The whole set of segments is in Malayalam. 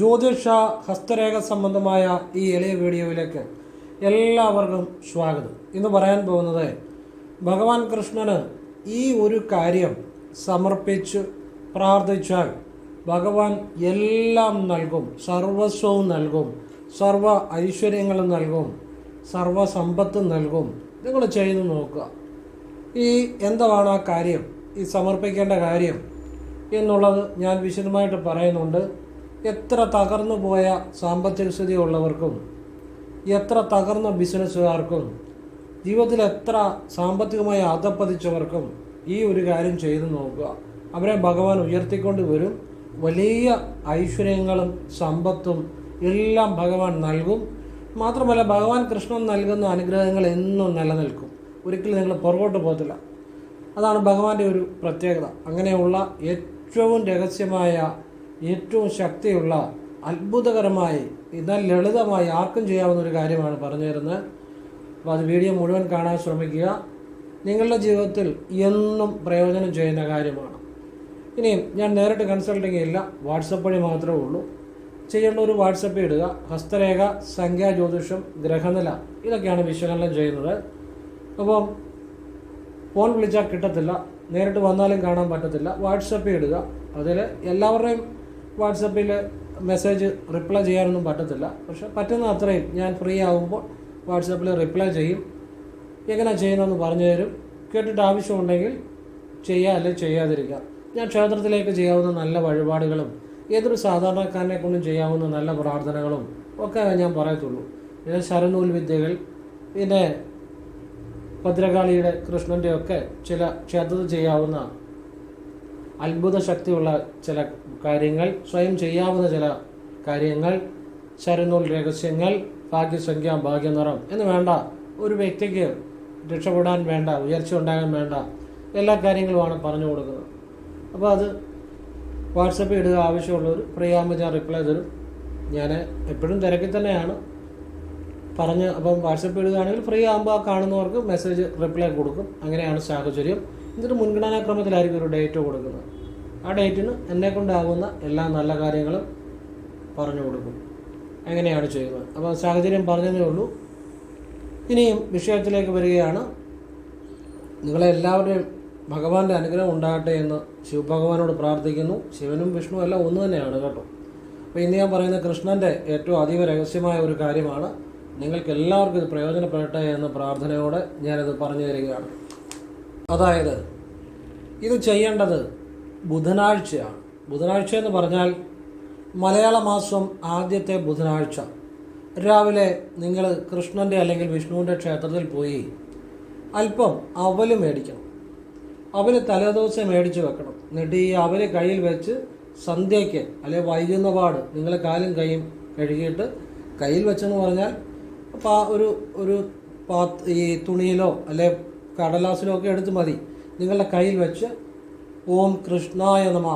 ജ്യോതിഷ ഹസ്തരേഖ സംബന്ധമായ ഈ എളിയ വീഡിയോയിലേക്ക് എല്ലാവർക്കും സ്വാഗതം. ഇന്ന് പറയാൻ പോകുന്നത് ഭഗവാൻ കൃഷ്ണന് ഈ ഒരു കാര്യം സമർപ്പിച്ച് പ്രാർത്ഥിച്ചാൽ ഭഗവാൻ എല്ലാം നൽകും സർവസ്വവും നൽകും സർവ ഐശ്വര്യങ്ങളും നൽകും സർവസമ്പത്തും നൽകും. നിങ്ങൾ ചെയ്തു നോക്കുക. ഈ എന്താണ് ആ കാര്യം? ഈ സമർപ്പിക്കേണ്ട കാര്യം എന്നുള്ളത് ഞാൻ വിശദമായിട്ട് പറയുന്നുണ്ട്. എത്ര തകർന്നു പോയ സാമ്പത്തിക സ്ഥിതി ഉള്ളവർക്കും എത്ര തകർന്ന ബിസിനസ്സുകാർക്കും ജീവിതത്തിൽ എത്ര സാമ്പത്തികമായി അധപ്പതിച്ചവർക്കും ഈ ഒരു കാര്യം ചെയ്തു നോക്കുക. അവരെ ഭഗവാൻ ഉയർത്തിക്കൊണ്ട് വരും. വലിയ ഐശ്വര്യങ്ങളും സമ്പത്തും എല്ലാം ഭഗവാൻ നൽകും. മാത്രമല്ല ഭഗവാൻ കൃഷ്ണൻ നൽകുന്ന അനുഗ്രഹങ്ങൾ എന്നും നിലനിൽക്കും. ഒരിക്കലും നിങ്ങൾ പുറകോട്ട് പോകത്തില്ല. അതാണ് ഭഗവാന്റെ ഒരു പ്രത്യേകത. അങ്ങനെയുള്ള ഏറ്റവും രഹസ്യമായ ഏറ്റവും ശക്തിയുള്ള അത്ഭുതകരമായി എന്നാൽ ലളിതമായി ആർക്കും ചെയ്യാവുന്ന ഒരു കാര്യമാണ് പറഞ്ഞു തരുന്നത്. അപ്പോൾ അത് വീഡിയോ മുഴുവൻ കാണാൻ ശ്രമിക്കുക. നിങ്ങളുടെ ജീവിതത്തിൽ എന്നും പ്രയോജനം ചെയ്യുന്ന കാര്യമാണ്. ഇനിയും ഞാൻ നേരിട്ട് കൺസൾട്ടിങ് ഇല്ല. വാട്സപ്പ് വഴി മാത്രമേ ഉള്ളൂ. ചെയ്യേണ്ട ഒരു വാട്സപ്പ് ഇടുക. ഹസ്തരേഖ സംഖ്യാ ജ്യോതിഷം ഗ്രഹനില ഇതൊക്കെയാണ് വിശകലനം ചെയ്യുന്നത്. അപ്പം ഫോൺ വിളിച്ചാൽ കിട്ടത്തില്ല. നേരിട്ട് വന്നാലും കാണാൻ പറ്റത്തില്ല. വാട്സപ്പ് ഇടുക. അതിൽ എല്ലാവരുടെയും വാട്സപ്പിൽ മെസ്സേജ് റിപ്ലൈ ചെയ്യാനൊന്നും പറ്റത്തില്ല. പക്ഷെ പറ്റുന്ന അത്രയും ഞാൻ ഫ്രീ ആകുമ്പോൾ വാട്സപ്പിൽ റിപ്ലൈ ചെയ്യും. എങ്ങനെ ചെയ്യുന്നതെന്ന് പറഞ്ഞു തരും. കേട്ടിട്ട് ആവശ്യമുണ്ടെങ്കിൽ ചെയ്യുക അല്ലെങ്കിൽ ചെയ്യാതിരിക്കുക ഞാൻ ക്ഷേത്രത്തിലേക്ക് ചെയ്യാവുന്ന നല്ല വഴിപാടുകളും ഏതൊരു സാധാരണക്കാരനെ കൊണ്ടും ചെയ്യാവുന്ന നല്ല പ്രാർത്ഥനകളും ഒക്കെ ഞാൻ പറയത്തുള്ളൂ. പിന്നെ ശരനൂൽ വിദ്യകൾ പിന്നെ ഭദ്രകാളിയുടെ കൃഷ്ണന്റെ ഒക്കെ ചില ക്ഷേത്രത്തിൽ ചെയ്യാവുന്ന അത്ഭുത ശക്തിയുള്ള ചില കാര്യങ്ങൾ സ്വയം ചെയ്യാവുന്ന ചില കാര്യങ്ങൾ ചരുന്നൂൽ രഹസ്യങ്ങൾ ഭാഗ്യസംഖ്യ ഭാഗ്യനിറം എന്ന് വേണ്ട ഒരു വ്യക്തിക്ക് രക്ഷപ്പെടാൻ വേണ്ട ഉയർച്ച ഉണ്ടാകാൻ വേണ്ട എല്ലാ കാര്യങ്ങളുമാണ് പറഞ്ഞു കൊടുക്കുന്നത്. അപ്പോൾ അത് വാട്സപ്പിൽ ഇടുക ആവശ്യമുള്ളവർ പ്രിയാമ്പ് ഞാൻ റിപ്ലൈ തരും. ഞാൻ എപ്പോഴും തിരക്കിൽ തന്നെയാണ്. പറഞ്ഞ് അപ്പം വാട്സപ്പ് ഇടുകയാണെങ്കിൽ ഫ്രീ ആകുമ്പോൾ കാണുന്നവർക്ക് മെസ്സേജ് റിപ്ലൈ കൊടുക്കും. അങ്ങനെയാണ് സാഹചര്യം. എന്നിട്ട് മുൻഗണനാക്രമത്തിലായിരിക്കും ഒരു ഡേറ്റ് കൊടുക്കുന്നത്. ആ ഡേറ്റിന് എന്നെ കൊണ്ടാകുന്ന എല്ലാ നല്ല കാര്യങ്ങളും പറഞ്ഞു കൊടുക്കും. എങ്ങനെയാണ് ചെയ്യുന്നത്. അപ്പോൾ സാഹചര്യം പറഞ്ഞതേ ഉള്ളൂ. ഇനിയും വിഷയത്തിലേക്ക് വരികയാണ്. നിങ്ങളെല്ലാവരുടെയും ഭഗവാന്റെ അനുഗ്രഹം ഉണ്ടാകട്ടെ എന്ന് ശിവഭഗവാനോട് പ്രാർത്ഥിക്കുന്നു. ശിവനും വിഷ്ണു എല്ലാം ഒന്ന് തന്നെയാണ് കേട്ടോ. അപ്പോൾ ഇന്ന് ഞാൻ പറയുന്ന കൃഷ്ണന്റെ ഏറ്റവും അതീവ രഹസ്യമായ ഒരു കാര്യമാണ്. നിങ്ങൾക്ക് എല്ലാവർക്കും ഇത് പ്രയോജനപ്പെടട്ടെ എന്ന പ്രാർത്ഥനയോടെ ഞാനിത് പറഞ്ഞു തരികയാണ്. അതായത് ഇത് ചെയ്യേണ്ടത് ബുധനാഴ്ചയാണ്. ബുധനാഴ്ച എന്ന് പറഞ്ഞാൽ മലയാള മാസം ആദ്യത്തെ ബുധനാഴ്ച. രാവിലെ നിങ്ങൾ കൃഷ്ണന്റെ അല്ലെങ്കിൽ വിഷ്ണുവിന്റെ ക്ഷേത്രത്തിൽ പോയി അല്പം അവൽ മേടിക്കണം. അവൽ തലേദിവസം മേടിച്ച് വെക്കണം. എന്നിട്ട് ഈ അവൽ കയ്യിൽ വെച്ച് സന്ധ്യയ്ക്ക് അല്ലെങ്കിൽ വൈകുന്ന പാട് നിങ്ങൾ കാലും കൈയും കഴുകിയിട്ട് കയ്യിൽ വെച്ചെന്ന് പറഞ്ഞാൽ അപ്പോൾ ഒരു ഒരു പാ ഈ തുണിയിലോ അല്ലെ കടലാസിലോ ഒക്കെ എടുത്ത് മതി. നിങ്ങളുടെ കയ്യിൽ വെച്ച് ഓം കൃഷ്ണായ നമ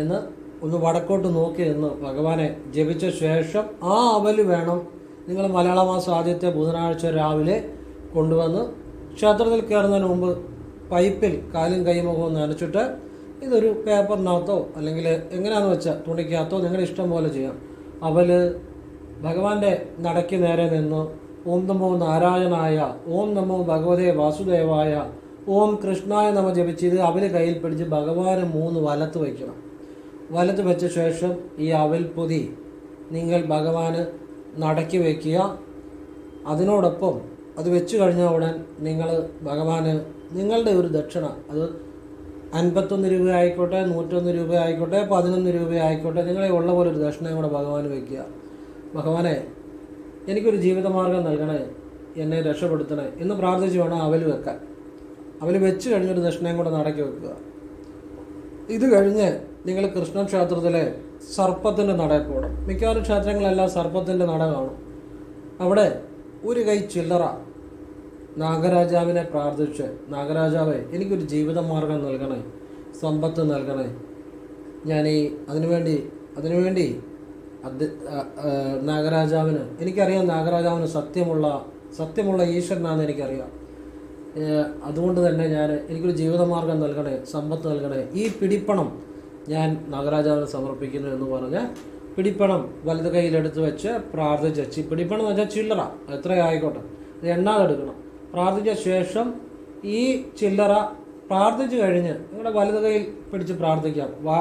എന്ന് ഒന്ന് വടക്കോട്ട് നോക്കി എന്ന് ഭഗവാനെ ജപിച്ച ശേഷം ആ അവൽ വേണം നിങ്ങൾ മലയാള മാസം ആദ്യത്തെ ബുധനാഴ്ച രാവിലെ കൊണ്ടുവന്ന് ക്ഷേത്രത്തിൽ കയറുന്നതിന് മുമ്പ് പൈപ്പിൽ കാലും കൈമുഖവും നനച്ചിട്ട് ഇതൊരു പേപ്പറിനകത്തോ അല്ലെങ്കിൽ എങ്ങനെയാണെന്ന് വെച്ചാൽ തുണിക്കകത്തോ നിങ്ങളുടെ ഇഷ്ടം പോലെ ചെയ്യാം. അവൽ ഭഗവാന്റെ നടയ്ക്ക് നേരെ നിന്ന് ഓം നമോ നാരായണായ ഓം നമോ ഭഗവതേ വാസുദേവായ ഓം കൃഷ്ണായ നമ ജപിച്ച് ഇത് അവൽ കയ്യിൽ പിടിച്ച് ഭഗവാനെ മൂന്ന് വലത്ത് വയ്ക്കണം. വലത്ത് വെച്ച ശേഷം ഈ അവൽ പൊതി നിങ്ങൾ ഭഗവാന് നടക്കി വയ്ക്കുക. അതിനോടൊപ്പം അത് വെച്ചു കഴിഞ്ഞ ഉടൻ നിങ്ങൾ ഭഗവാന് നിങ്ങളുടെ ഒരു ദക്ഷിണ അത് അൻപത്തൊന്ന് രൂപ ആയിക്കോട്ടെ നൂറ്റൊന്ന് രൂപ ആയിക്കോട്ടെ പതിനൊന്ന് രൂപ ആയിക്കോട്ടെ നിങ്ങളെ ഉള്ള പോലെ ഒരു ദക്ഷിണയും കൂടെ ഭഗവാന് വയ്ക്കുക. ഭഗവാനെ എനിക്കൊരു ജീവിതമാർഗം നൽകണേ എന്നെ രക്ഷപ്പെടുത്തണേ എന്ന് പ്രാർത്ഥിച്ച് വേണം അവൽ വെക്കാൻ. അവൽ വെച്ച് കഴിഞ്ഞൊരു ദക്ഷിണയും കൂടെ നടക്കി വെക്കുക. ഇത് കഴിഞ്ഞ് നിങ്ങൾ കൃഷ്ണ ക്ഷേത്രത്തിലെ സർപ്പത്തിന്റെ നടയിൽ പോകണം മിക്കവാറും ക്ഷേത്രങ്ങളെല്ലാം സർപ്പത്തിന്റെ നട കാണും. അവിടെ ഒരു കൈ ചില്ലറ നാഗരാജാവിനെ പ്രാർത്ഥിച്ച് നാഗരാജാവെ എനിക്കൊരു ജീവിതമാർഗം നൽകണേ സമ്പത്ത് നൽകണേ. ഞാൻ ഈ അതിനുവേണ്ടി അതിനുവേണ്ടി അത് നാഗരാജാവിന്. എനിക്കറിയാം നാഗരാജാവിന് സത്യമുള്ള സത്യമുള്ള ഈശ്വരനാണെന്ന് എനിക്കറിയാം. അതുകൊണ്ട് തന്നെ ഞാൻ എനിക്കൊരു ജീവിതമാർഗം നൽകണേ സമ്പത്ത് നൽകണേ. ഈ പിടിപ്പണം ഞാൻ നാഗരാജാവിന് സമർപ്പിക്കുന്നു എന്ന് പറഞ്ഞ് പിടിപ്പണം വലത് കയ്യിലെടുത്ത് വെച്ച് പ്രാർത്ഥിച്ച് പിടിപ്പണം എന്ന് വെച്ചാൽ ചില്ലറ. എത്ര ആയിക്കോട്ടെ ഇത് എണ്ണാതെടുക്കണം പ്രാർത്ഥിച്ച ശേഷം ഈ ചില്ലറ പ്രാർത്ഥിച്ചു കഴിഞ്ഞ് നിങ്ങളുടെ വലത് കയ്യിൽ പിടിച്ച് പ്രാർത്ഥിക്കാം. വാ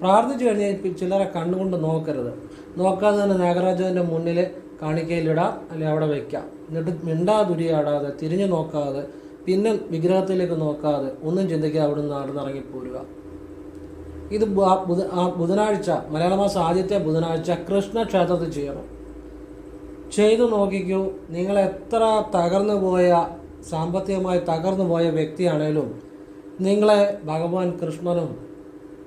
പ്രാർത്ഥിച്ചു കഴിഞ്ഞാൽ ചിലരെ കണ്ണുകൊണ്ട് നോക്കരുത്. നോക്കാതെ തന്നെ നാഗരാജാവിന്റെ മുന്നിൽ കാണിക്കയിലിടാം അല്ലെങ്കിൽ അവിടെ വയ്ക്കാം എന്നിട്ട് മിണ്ടാതുരിയാടാതെ തിരിഞ്ഞു നോക്കാതെ പിന്നെ വിഗ്രഹത്തിലേക്ക് നോക്കാതെ ഒന്നും ചിന്തിക്കാതെ അവിടെ നിന്ന് നടന്നിറങ്ങി പോരുക ഇത് ബുധനാഴ്ച മലയാള മാസം ആദ്യത്തെ ബുധനാഴ്ച കൃഷ്ണക്ഷേത്രത്തിൽ ചെയ്യണം ചെയ്തു നോക്കിക്കൂ നിങ്ങൾ എത്ര തകർന്നു പോയ സാമ്പത്തികമായി തകർന്നു പോയ വ്യക്തിയാണേലും നിങ്ങളെ ഭഗവാൻ കൃഷ്ണനും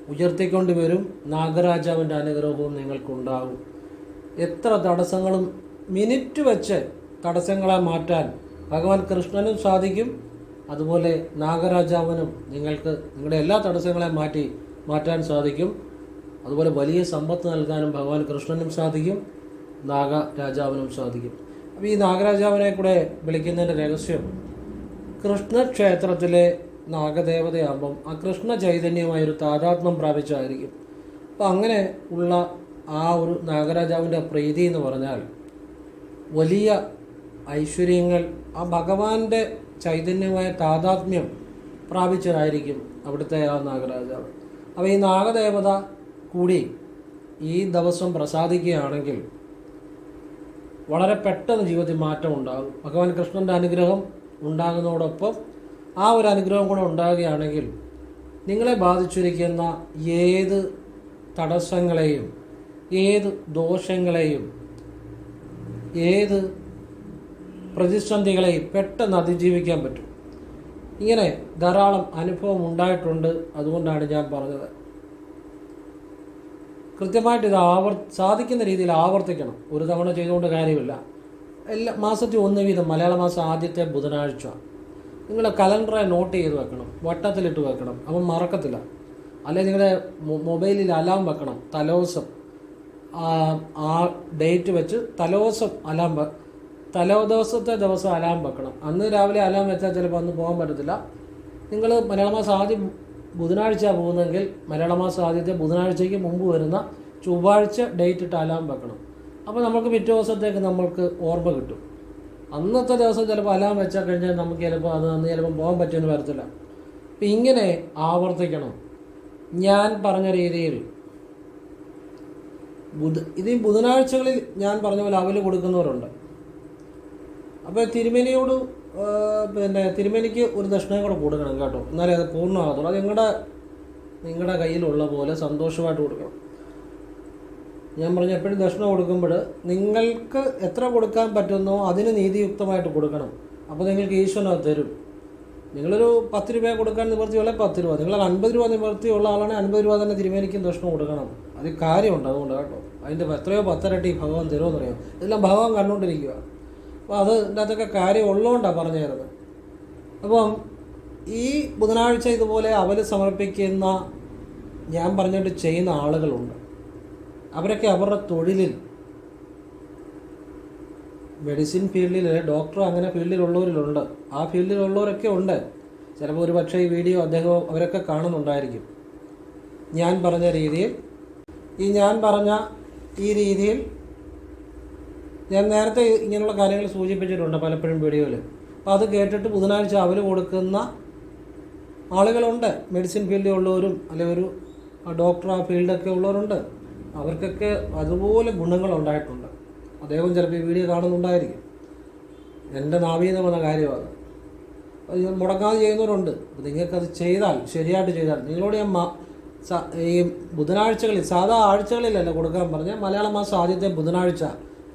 ഉയർത്തിക്കൊണ്ട് വരും നാഗരാജാവിന്റെ അനുഗ്രഹവും നിങ്ങൾക്കുണ്ടാകും. എത്ര തടസ്സങ്ങളും മിനിറ്റ് വെച്ച് തടസ്സങ്ങളെ മാറ്റാൻ ഭഗവാൻ കൃഷ്ണനും സാധിക്കും. അതുപോലെ നാഗരാജാവിനും നിങ്ങൾക്ക് നിങ്ങളുടെ എല്ലാ തടസ്സങ്ങളെയും മാറ്റി മാറ്റാൻ സാധിക്കും. അതുപോലെ വലിയ സമ്പത്ത് നൽകാനും ഭഗവാൻ കൃഷ്ണനും സാധിക്കും നാഗരാജാവിനും സാധിക്കും. അപ്പോൾ ഈ നാഗരാജാവിനെ കൂടെ വിളിക്കുന്നതിന്റെ രഹസ്യം കൃഷ്ണക്ഷേത്രത്തിലെ നാഗദേവതയാകുമ്പം ആ കൃഷ്ണ ചൈതന്യമായ ഒരു താതാത്മ്യം പ്രാപിച്ചായിരിക്കും. അപ്പം അങ്ങനെ ഉള്ള ആ ഒരു നാഗരാജാവിന്റെ പ്രീതി എന്ന് പറഞ്ഞാൽ വലിയ ഐശ്വര്യങ്ങൾ ആ ഭഗവാന്റെ ചൈതന്യമായ താതാത്മ്യം പ്രാപിച്ചതായിരിക്കും അവിടുത്തെ ആ നാഗരാജാവ്. അപ്പോൾ ഈ നാഗദേവത കൂടി ഈ ദിവസം പ്രസാദിക്കുകയാണെങ്കിൽ വളരെ പെട്ടെന്ന് ജീവിതത്തിൽ മാറ്റം ഉണ്ടാകും. ഭഗവാൻ കൃഷ്ണന്റെ അനുഗ്രഹം ഉണ്ടാകുന്നതോടൊപ്പം ആ ഒരു അനുഗ്രഹം കൂടെ ഉണ്ടാകുകയാണെങ്കിൽ നിങ്ങളെ ബാധിച്ചിരിക്കുന്ന ഏത് തടസ്സങ്ങളെയും ഏത് ദോഷങ്ങളെയും ഏത് പ്രതിസന്ധികളെയും പെട്ടെന്ന് അതിജീവിക്കാൻ പറ്റും. ഇങ്ങനെ ധാരാളം അനുഭവം ഉണ്ടായിട്ടുണ്ട്. അതുകൊണ്ടാണ് ഞാൻ പറഞ്ഞത്. കൃത്യമായിട്ട് ഇത് ആവർ സാധിക്കുന്ന രീതിയിൽ ആവർത്തിക്കണം. ഒരു തവണ ചെയ്തുകൊണ്ട് കാര്യമില്ല. എല്ലാ മാസത്തിൽ ഒന്ന് വീതം മലയാള മാസം ആദ്യത്തെ ബുധനാഴ്ച. നിങ്ങൾ കലണ്ടറെ നോട്ട് ചെയ്ത് വെക്കണം. വട്ടത്തിലിട്ട് വെക്കണം. അപ്പം മറക്കത്തില്ല. അല്ലെങ്കിൽ നിങ്ങളുടെ മൊബൈലിൽ അലാം വെക്കണം. തലോസം. ആ ഡേറ്റ് വെച്ച് തലോസം അലാം തലോ ദിവസത്തെ ദിവസം അലാം വെക്കണം. അന്ന് രാവിലെ അലാം വെച്ചാൽ ചിലപ്പോൾ അന്ന് പോകാൻ പറ്റത്തില്ല. നിങ്ങൾ മലയാള മാസം ആദ്യം ബുധനാഴ്ച പോകുന്നെങ്കിൽ മലയാള മാസം ആദ്യത്തെ ബുധനാഴ്ചയ്ക്ക് മുമ്പ് വരുന്ന ചൊവ്വാഴ്ച ഡേറ്റ് ഇട്ട് അലാം വെക്കണം. അപ്പോൾ നമുക്ക് പിറ്റേ ദിവസത്തേക്ക് നമ്മൾക്ക് ഓർമ്മ കിട്ടും. അന്നത്തെ ദിവസം ചിലപ്പോൾ അലാം വെച്ചാൽ കഴിഞ്ഞാൽ നമുക്ക് ചിലപ്പോൾ അത് അന്ന് ചിലപ്പോൾ പോകാൻ പറ്റുമെന്ന് വരത്തില്ല. അപ്പം ഇങ്ങനെ ആവർത്തിക്കണം. ഞാൻ പറഞ്ഞ രീതിയിൽ ബുധ ഇത് ബുധനാഴ്ചകളിൽ ഞാൻ പറഞ്ഞ പോലെ അവൽ കൊടുക്കുന്നവരുണ്ട്. അപ്പോൾ തിരുമേനിയോട് പിന്നെ തിരുമേനിക്ക് ഒരു ദക്ഷിണയും കൂടെ കൊടുക്കണം കേട്ടോ. എന്നാലേ അത് പൂർണമാകത്തുള്ളൂ. അത് നിങ്ങളുടെ നിങ്ങളുടെ കയ്യിലുള്ള പോലെ സന്തോഷമായിട്ട് കൊടുക്കണം. ഞാൻ പറഞ്ഞ എപ്പോഴും ദക്ഷിണ കൊടുക്കുമ്പോൾ നിങ്ങൾക്ക് എത്ര കൊടുക്കാൻ പറ്റുന്നോ അതിന് നീതിയുക്തമായിട്ട് കൊടുക്കണം. അപ്പോൾ നിങ്ങൾക്ക് ഈശ്വരൻ അത് തരും. നിങ്ങളൊരു പത്ത് രൂപ കൊടുക്കാൻ നിവൃത്തിയുള്ള പത്ത് രൂപ. നിങ്ങൾ അൻപത് രൂപ നിവൃത്തിയുള്ള ആളാണെങ്കിൽ അൻപത് രൂപ തന്നെ തിരുമേനിക്കും ദക്ഷിണ കൊടുക്കണം. അത് കാര്യമുണ്ട് അതുകൊണ്ട് കേട്ടോ. അതിന്റെ എത്രയോ പത്തരട്ടി ഭഗവാൻ തരുമെന്നറിയാം ഇതെല്ലാം ഭഗവാൻ കണ്ടുകൊണ്ടിരിക്കുക. അപ്പോൾ അത് ഇതിനകത്തൊക്കെ കാര്യം ഉള്ളതുകൊണ്ടാണ് പറഞ്ഞു തരുന്നത് അപ്പം ഈ ബുധനാഴ്ച ഇതുപോലെ അവൽ സമർപ്പിക്കുന്ന ഞാൻ പറഞ്ഞിട്ട് ചെയ്യുന്ന ആളുകളുണ്ട്. അവരൊക്കെ അവരുടെ തൊഴിലിൽ മെഡിസിൻ ഫീൽഡിൽ ഡോക്ടർ അങ്ങനെ ഫീൽഡിലുള്ളവരിലുണ്ട് ആ ഫീൽഡിലുള്ളവരൊക്കെ ഉണ്ട്. ചിലപ്പോൾ ഒരു പക്ഷേ ഈ വീഡിയോ അദ്ദേഹം അവരൊക്കെ കാണുന്നുണ്ടായിരിക്കും. ഞാൻ പറഞ്ഞ രീതിയിൽ ഈ ഞാൻ പറഞ്ഞ ഈ രീതിയിൽ ഞാൻ നേരത്തെ ഇങ്ങനെയുള്ള കാര്യങ്ങൾ സൂചിപ്പിച്ചിട്ടുണ്ട് പലപ്പോഴും വീഡിയോയിൽ അപ്പോൾ അത് കേട്ടിട്ട് ബുധനാഴ്ച അവർ കൊടുക്കുന്ന ആളുകളുണ്ട്. മെഡിസിൻ ഫീൽഡിൽ ഉള്ളവരും അല്ലെങ്കിൽ ഒരു ഡോക്ടർ ആ ഫീൽഡൊക്കെ ഉള്ളവരുണ്ട്. അവർക്കൊക്കെ അതുപോലെ ഗുണങ്ങൾ ഉണ്ടായിട്ടുണ്ട്. അദ്ദേഹം ചിലപ്പോൾ ഈ വീഡിയോ കാണുന്നുണ്ടായിരിക്കും. എന്റെ നാവീന്ന് വന്ന കാര്യമാണ്. അത് മുടങ്ങാതെ ചെയ്യുന്നവരുണ്ട്. അപ്പോൾ നിങ്ങൾക്കത് ചെയ്താൽ ശരിയായിട്ട് ചെയ്താൽ നിങ്ങളോട് ഞാൻ ഈ ബുധനാഴ്ചകളിൽ സാധാ ആഴ്ചകളിലല്ല കൊടുക്കാൻ പറഞ്ഞാൽ മലയാള മാസം ആദ്യത്തെ ബുധനാഴ്ച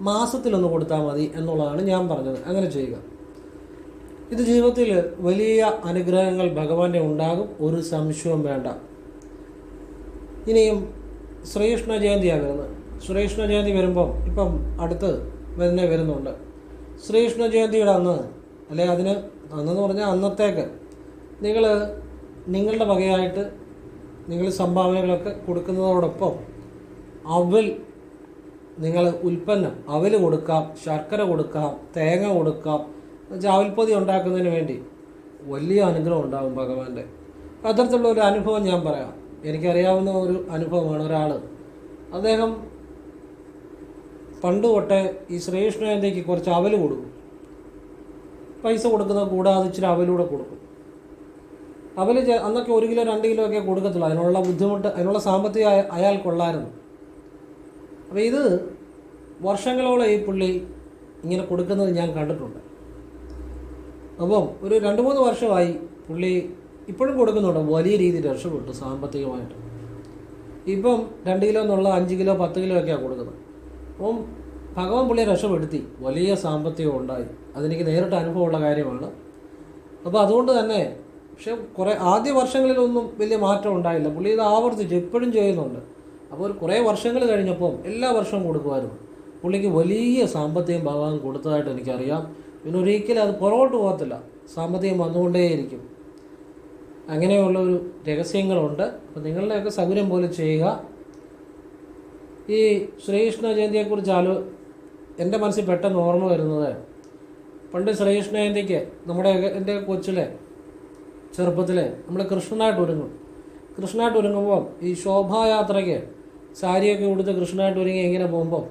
മാസത്തിലൊന്ന് കൊടുത്താൽ മതി എന്നുള്ളതാണ് ഞാൻ പറഞ്ഞത്. അങ്ങനെ ചെയ്യുക. ഇത് ജീവിതത്തിൽ വലിയ അനുഗ്രഹങ്ങൾ ഭഗവാന്റെ ഉണ്ടാകും. ഒരു സംശയവും വേണ്ട. ഇനിയും ശ്രീകൃഷ്ണ ജയന്തിയാണ് വരുന്നത് ശ്രീകൃഷ്ണ ജയന്തി വരുമ്പം ഇപ്പം അടുത്ത് വരുന്നേ വരുന്നുണ്ട്. ശ്രീകൃഷ്ണ ജയന്തിയുടെ അന്ന് അല്ലെ അതിന് അന്നെന്ന് പറഞ്ഞാൽ അന്നത്തേക്ക് നിങ്ങൾ നിങ്ങളുടെ വകയായിട്ട് നിങ്ങൾ സംഭാവനകളൊക്കെ കൊടുക്കുന്നതോടൊപ്പം അവൽ നിങ്ങൾ ഉൽപ്പന്നം അവൽ കൊടുക്കാം ശർക്കര കൊടുക്കാം തേങ്ങ കൊടുക്കാം അവൽപ്പൊതി ഉണ്ടാക്കുന്നതിന് വേണ്ടി വലിയ അനുഗ്രഹം ഉണ്ടാകും ഭഗവാന്റെ. അത്തരത്തിലുള്ള ഒരു അനുഭവം ഞാൻ പറയാം. എനിക്കറിയാവുന്ന ഒരു അനുഭവമാണ് ഒരാൾ അദ്ദേഹം പണ്ട് തൊട്ടേ ഈ ശ്രീകൃഷ്ണനിലേക്ക് കുറച്ച് അവൽ കൊടുക്കും. പൈസ കൊടുക്കുന്ന കൂടാതെ ഇച്ചിരി അവലൂടെ കൊടുക്കും. അവൽ അന്നൊക്കെ ഒരു കിലോ രണ്ട് കിലോ ഒക്കെ കൊടുക്കത്തുള്ളൂ. അതിനുള്ള ബുദ്ധിമുട്ട് അതിനുള്ള സാമ്പത്തിക അയാൾ അയാൾക്കുള്ളായിരുന്നു അപ്പോൾ ഇത് വർഷങ്ങളോളം ഈ പുള്ളി ഇങ്ങനെ കൊടുക്കുന്നത് ഞാൻ കണ്ടിട്ടുണ്ട്. അപ്പം ഒരു രണ്ട് മൂന്ന് വർഷമായി പുള്ളി ഇപ്പോഴും കൊടുക്കുന്നുണ്ട്. വലിയ രീതിയിൽ രക്ഷപ്പെട്ടു സാമ്പത്തികമായിട്ട്. ഇപ്പം രണ്ട് കിലോ എന്നുള്ള അഞ്ച് കിലോ പത്ത് കിലോ ഒക്കെയാണ് കൊടുക്കുന്നത്. അപ്പം ഭഗവാൻ പുള്ളിയെ രക്ഷപ്പെടുത്തി. വലിയ സാമ്പത്തികം ഉണ്ടായി. അതെനിക്ക് നേരിട്ട് അനുഭവമുള്ള കാര്യമാണ്. അപ്പോൾ അതുകൊണ്ട് തന്നെ പക്ഷെ കുറേ ആദ്യ വർഷങ്ങളിലൊന്നും വലിയ മാറ്റം ഉണ്ടായില്ല. പുള്ളി ഇത് ആവർത്തിച്ച് ഇപ്പോഴും ചെയ്യുന്നുണ്ട്. അപ്പോൾ ഒരു കുറേ വർഷങ്ങൾ കഴിഞ്ഞപ്പം എല്ലാ വർഷവും കൊടുക്കുമായിരുന്നു. പുള്ളിക്ക് വലിയ സാമ്പത്തികം ഭഗവാൻ കൊടുത്തതായിട്ട് എനിക്കറിയാം. പിന്നെ ഒരിക്കലും അത് പുറകോട്ട് പോകത്തില്ല. സാമ്പത്തികം വന്നുകൊണ്ടേയിരിക്കും. അങ്ങനെയുള്ള ഒരു രഹസ്യങ്ങളുണ്ട്. അപ്പോൾ നിങ്ങളുടെയൊക്കെ സൗകര്യം പോലെ ചെയ്യുക. ഈ ശ്രീകൃഷ്ണ ജയന്തിയെക്കുറിച്ച് ആലോ എന്റെ മനസ്സിൽ പെട്ടെന്ന് ഓർമ്മ വരുന്നത് പണ്ട് ശ്രീകൃഷ്ണ ജയന്തിക്ക് നമ്മുടെ എന്റെ കൊച്ചിലെ ചെറുപ്പത്തിലെ നമ്മൾ കൃഷ്ണനായിട്ട് ഒരുങ്ങും. കൃഷ്ണനായിട്ട് ഒരുങ്ങുമ്പോൾ ഈ ശോഭായാത്രയ്ക്ക് സാരിയൊക്കെ ഉടുത്ത് കൃഷ്ണനായിട്ട് ഒരുങ്ങി ഇങ്ങനെ പോകുമ്പോൾ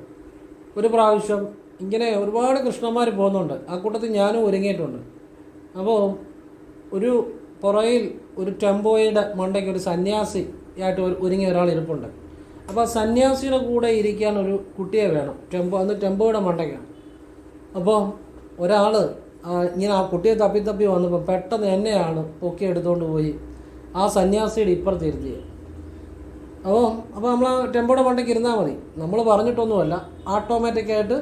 ഒരു പ്രാവശ്യം ഇങ്ങനെ ഒരുപാട് കൃഷ്ണന്മാർ പോകുന്നുണ്ട്. ആ കൂട്ടത്തിൽ ഞാനും ഒരുങ്ങിയിട്ടുണ്ട്. അപ്പോൾ ഒരു പുറയിൽ ഒരു ടെമ്പോയുടെ മണ്ടയ്ക്ക് ഒരു സന്യാസി ആയിട്ട് ഒരു- ഒരുങ്ങിയ ഒരാൾ ഇരിപ്പുണ്ട്. അപ്പോൾ സന്യാസിയുടെ കൂടെ ഇരിക്കാൻ ഒരു കുട്ടിയെ വേണം. ടെമ്പോ അന്ന് ടെമ്പോയുടെ മണ്ടയ്ക്കാണ്. അപ്പോൾ ഒരാൾ ഇങ്ങനെ ആ കുട്ടിയെ തപ്പി തപ്പി വന്നപ്പോൾ പെട്ടെന്ന് എന്നെയാണ് പൊക്കി എടുത്തുകൊണ്ട് പോയി ആ സന്യാസിയുടെ ഇപ്പുറത്തിരുത്തിയത് അപ്പോൾ അപ്പോൾ നമ്മൾ ആ ടെമ്പോയുടെ മണ്ടയ്ക്ക് ഇരുന്നാൽ മതി. നമ്മൾ പറഞ്ഞിട്ടൊന്നുമല്ല. ഓട്ടോമാറ്റിക്കായിട്ട്